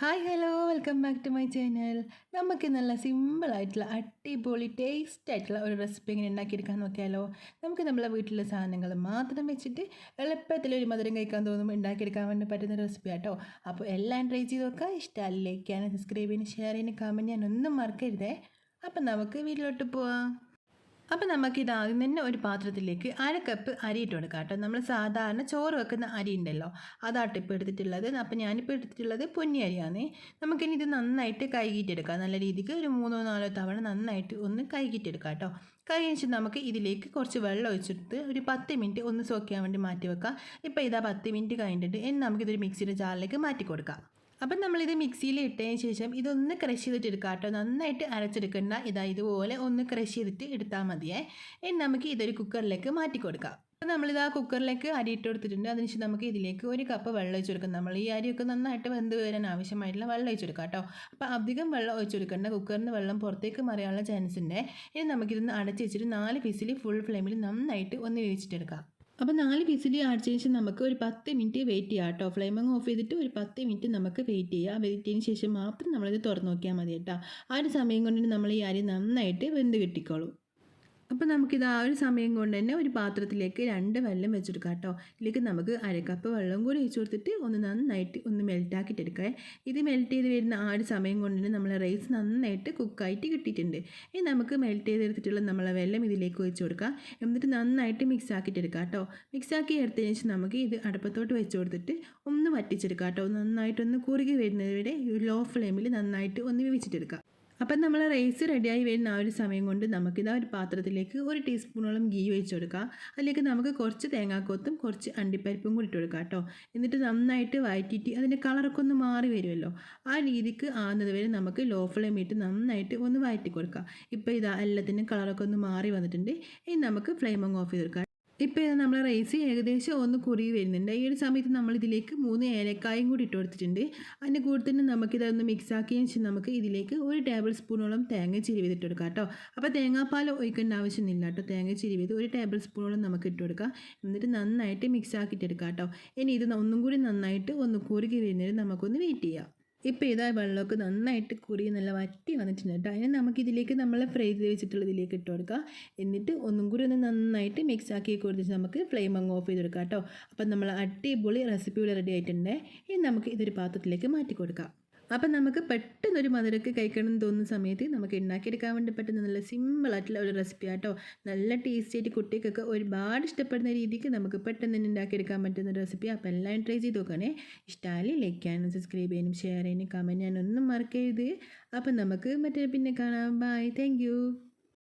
Hi hello welcome back to my channel നമുക്ക് നല്ല സിമ്പിളായിട്ടുള്ള അടിപൊളി ടേസ്റ്റ് ആയിട്ടുള്ള ഒരു റെസിപ്പി ഇങ്ങനെ ഉണ്ടാക്കിയെടുക്കാൻ നോക്കിയാലോ. നമുക്ക് നമ്മളെ വീട്ടിലെ സാധനങ്ങൾ മാത്രം വെച്ചിട്ട് എളുപ്പത്തിൽ ഒരു മധുരം കഴിക്കാൻ തോന്നുമ്പോൾ ഉണ്ടാക്കിയെടുക്കാൻ വേണ്ടി പറ്റുന്ന റെസിപ്പി ആട്ടോ. അപ്പോൾ എല്ലാം ട്രൈ ചെയ്ത് നോക്കുക. ലൈക്ക് ചെയ്യാനും സബ്സ്ക്രൈബ് ചെയ്യാനും ഷെയർ ചെയ്യാനും കമന്റ് ചെയ്യാനൊന്നും മറക്കരുതേ. അപ്പം നമുക്ക് വീട്ടിലോട്ട് പോവാം. അപ്പം നമുക്കിത് ആദ്യം തന്നെ ഒരു പാത്രത്തിലേക്ക് അര കപ്പ് അരി ഇട്ട് കൊടുക്കാം കേട്ടോ. നമ്മൾ സാധാരണ ചോറ് വെക്കുന്ന അരി ഉണ്ടല്ലോ അതാട്ടോ ഇപ്പോൾ എടുത്തിട്ടുള്ളത്. അപ്പം ഞാനിപ്പോൾ എടുത്തിട്ടുള്ളത് പൊന്നി അരിയാണ് നമുക്കിനി ഇത് നന്നായിട്ട് കഴുകിയിട്ടെടുക്കാം. നല്ല രീതിക്ക് ഒരു മൂന്നോ നാലോ തവണ നന്നായിട്ട് ഒന്ന് കഴുകിയിട്ടെടുക്കാം കേട്ടോ. കഴുകിയ നമുക്ക് ഇതിലേക്ക് കുറച്ച് വെള്ളം ഒഴിച്ചെടുത്ത് ഒരു പത്ത് മിനിറ്റ് ഒന്ന് സോക്കിയാൻ വേണ്ടി മാറ്റി വെക്കാം. ഇപ്പോൾ ഇതാ പത്ത് മിനിറ്റ് കഴിഞ്ഞിട്ട് ഇനി നമുക്കിതൊരു മിക്സിയുടെ ജാറിലേക്ക് മാറ്റി കൊടുക്കാം. അപ്പം നമ്മളിത് മിക്സിയിൽ ഇട്ടതിന് ശേഷം ഇതൊന്ന് ക്രഷ് ചെയ്തിട്ട് എടുക്കാം കേട്ടോ. നന്നായിട്ട് അരച്ചെടുക്കണ്ട. ഇതാ ഇതുപോലെ ഒന്ന് ക്രഷ് ചെയ്തിട്ട് എടുത്താൽ മതിയേ. ഇനി നമുക്ക് ഇതൊരു കുക്കറിലേക്ക് മാറ്റി കൊടുക്കാം. അപ്പം നമ്മളിത് ആ കുക്കറിലേക്ക് അരി ഇട്ട് കൊടുത്തിട്ടുണ്ട്. അതിനുശേഷം നമുക്ക് ഇതിലേക്ക് ഒരു കപ്പ് വെള്ളം ഒഴിച്ച് കൊടുക്കാം. നമ്മൾ ഈ അരിയൊക്കെ നന്നായിട്ട് വെന്ത് വരാൻ ആവശ്യമായിട്ടുള്ള വെള്ളം ഒഴിച്ച് കൊടുക്കാം കേട്ടോ. അപ്പോൾ അധികം വെള്ളം ഒഴിച്ച് കൊടുക്കേണ്ട കുക്കറിന് വെള്ളം പുറത്തേക്ക് മറിയാനുള്ള ചാൻസ് ഉണ്ട്. ഇനി നമുക്കിതൊന്ന് അടച്ചു വെച്ചിട്ട് നാല് പീസിൽ ഫുൾ ഫ്ലെയിമിൽ നന്നായിട്ട് ഒന്ന് വേവിച്ചിട്ടെടുക്കാം. അപ്പോൾ നാല് വിസിൽ അടിച്ച ശേഷം നമുക്ക് ഒരു പത്ത് മിനിറ്റ് വെയിറ്റ് ചെയ്യാം കേട്ടോ. ഫ്ലെയിം അങ്ങ് ഓഫ് ചെയ്തിട്ട് ഒരു പത്ത് മിനിറ്റ് നമുക്ക് വെയിറ്റ് ചെയ്യാം. വെയിറ്റ് ചെയ്തതിന് ശേഷം മാത്രം നമ്മളിത് തുറന്നു നോക്കിയാൽ മതി കേട്ടോ. ആ ഒരു സമയം കൊണ്ട് നമ്മൾ ഈ അരി നന്നായിട്ട് വെന്ത് കിട്ടിക്കോളും. അപ്പോൾ നമുക്കിത് ആ ഒരു സമയം കൊണ്ട് തന്നെ ഒരു പാത്രത്തിലേക്ക് രണ്ട് വെള്ളം വെച്ചെടുക്കാം കേട്ടോ ഇതിലേക്ക് നമുക്ക് അരക്കപ്പ് വെള്ളം കൂടി ഒഴിച്ചു കൊടുത്തിട്ട് ഒന്ന് നന്നായിട്ട് ഒന്ന് മെൽറ്റാക്കിയിട്ടെടുക്കുക ഇത് മെൽറ്റ് ചെയ്ത് വരുന്ന ആ ഒരു സമയം കൊണ്ട് തന്നെ നമ്മളെ റൈസ് നന്നായിട്ട് കുക്കായിട്ട് കിട്ടിയിട്ടുണ്ട്. ഇനി നമുക്ക് മെൽറ്റ് ചെയ്തെടുത്തിട്ടുള്ള നമ്മളെ വെള്ളം ഇതിലേക്ക് വെച്ച് കൊടുക്കാം. എന്നിട്ട് നന്നായിട്ട് മിക്സ് ആക്കിയിട്ടെടുക്കാം കേട്ടോ മിക്സ് ആക്കി എടുത്തതിന് ശേഷം നമുക്ക് ഇത് അടുപ്പത്തോട്ട് വെച്ച് കൊടുത്തിട്ട് ഒന്ന് വറ്റിച്ചെടുക്കാം കേട്ടോ നന്നായിട്ടൊന്ന് കുറുകി വരുന്നവരെ ലോ ഫ്ലെയിമിൽ നന്നായിട്ട് ഒന്ന് വേവിച്ചിട്ടെടുക്കാം. അപ്പം നമ്മൾ റൈസ് റെഡിയായി വരുന്ന ആ ഒരു സമയം കൊണ്ട് നമുക്കിത് ഒരു പാത്രത്തിലേക്ക് ഒരു ടീസ്പൂണോളം ഗീ വെച്ച് കൊടുക്കാം. അതിലേക്ക് നമുക്ക് കുറച്ച് തേങ്ങാക്കൊത്തും കുറച്ച് അണ്ടിപ്പരിപ്പും കൂടി ഇട്ട് കൊടുക്കാം കേട്ടോ. എന്നിട്ട് നന്നായിട്ട് വഴറ്റിയിട്ട് അതിന്റെ കളറൊക്കെ ഒന്ന് മാറി വരുമല്ലോ. ആ രീതിക്ക് ആകുന്നത് വരെ നമുക്ക് ലോ ഫ്ലെയിം ഇട്ട് നന്നായിട്ട് ഒന്ന് വഴറ്റി കൊടുക്കാം. ഇപ്പോൾ ഇതാ എല്ലാത്തിനും കളറൊക്കെ ഒന്ന് മാറി വന്നിട്ടുണ്ട്. ഇനി നമുക്ക് ഫ്ലെയിം ഓഫ് ചെയ്ത് കൊടുക്കാം ഇപ്പോൾ ഇത് നമ്മൾ റൈസ് ഏകദേശം ഒന്ന് കുറുകി വരുന്നുണ്ട്. ഈ ഒരു സമയത്ത് നമ്മൾ ഇതിലേക്ക് മൂന്ന് ഏലക്കായും കൂടി ഇട്ട് കൊടുത്തിട്ടുണ്ട്. അതിന്റെ കൂടെ തന്നെ നമുക്കിതൊന്ന് മിക്സ് ആക്കിയതിന് ശേഷം നമുക്ക് ഇതിലേക്ക് ഒരു ടേബിൾ സ്പൂണോളം തേങ്ങ ചിരിവിത് ഇട്ട് കൊടുക്കാം കേട്ടോ. അപ്പോൾ തേങ്ങാപ്പാൽ ഒഴിക്കേണ്ട ആവശ്യമൊന്നുമില്ല കേട്ടോ. തേങ്ങ ചിരിവിത് ഒരു ടേബിൾ സ്പൂണോളം നമുക്ക് ഇട്ട് കൊടുക്കാം. എന്നിട്ട് നന്നായിട്ട് മിക്സ് ആക്കിയിട്ട് എടുക്കാം കേട്ടോ. ഇനി ഇത് ഒന്നും കൂടി നന്നായിട്ട് ഒന്ന് കുറുകി വരുന്നതിന് നമുക്കൊന്ന് വെയിറ്റ് ചെയ്യാം. ഇപ്പോൾ ഇതാ വെള്ളമൊക്കെ നന്നായിട്ട് കുറി നല്ല വറ്റി വന്നിട്ടുണ്ട് കേട്ടോ. അതിന് നമുക്കിതിലേക്ക് നമ്മൾ ഫ്രൈ ചെയ്ത് വെച്ചിട്ടുള്ള ഇതിലേക്ക് ഇട്ട് കൊടുക്കുക എന്നിട്ട് ഒന്നും കൂടി ഒന്ന് നന്നായിട്ട് മിക്സ് ആക്കി കൊടുത്തിട്ട് നമുക്ക് ഫ്ലെയിം അങ്ങ് ഓഫ് ചെയ്ത് കൊടുക്കാം കേട്ടോ. അപ്പം നമ്മൾ അടിപൊളി റെസിപ്പി ഇവിടെ റെഡി ആയിട്ടുണ്ട്. ഇനി നമുക്ക് ഇതൊരു പാത്രത്തിലേക്ക് മാറ്റി കൊടുക്കാം. അപ്പം നമുക്ക് പെട്ടെന്ന് ഒരു മധുരക്ക് കഴിക്കണം എന്ന് തോന്നുന്ന സമയത്ത് നമുക്ക് ഉണ്ടാക്കിയെടുക്കാൻ വേണ്ടി പറ്റുന്ന നല്ല സിമ്പിളായിട്ടുള്ള ഒരു റെസിപ്പി ആട്ടോ. നല്ല ടേസ്റ്റി ആയിട്ട് കുട്ടികൾക്കൊക്കെ ഒരുപാട് ഇഷ്ടപ്പെടുന്ന രീതിക്ക് നമുക്ക് പെട്ടെന്ന് തന്നെ ഉണ്ടാക്കിയെടുക്കാൻ പറ്റുന്ന ഒരു റെസിപ്പി അപ്പോൾ എല്ലാം ട്രൈ ചെയ്ത് നോക്കണേ. ഇഷ്ടമായി ലൈക്ക് ചെയ്യാനും സബ്സ്ക്രൈബ് ചെയ്യാനും ഷെയർ ചെയ്യാനും കമന്റ് ചെയ്യാനും ഒന്നും മറക്കരുത്. അപ്പം നമുക്ക് മറ്റേ പിന്നെ കാണാം. Bye thank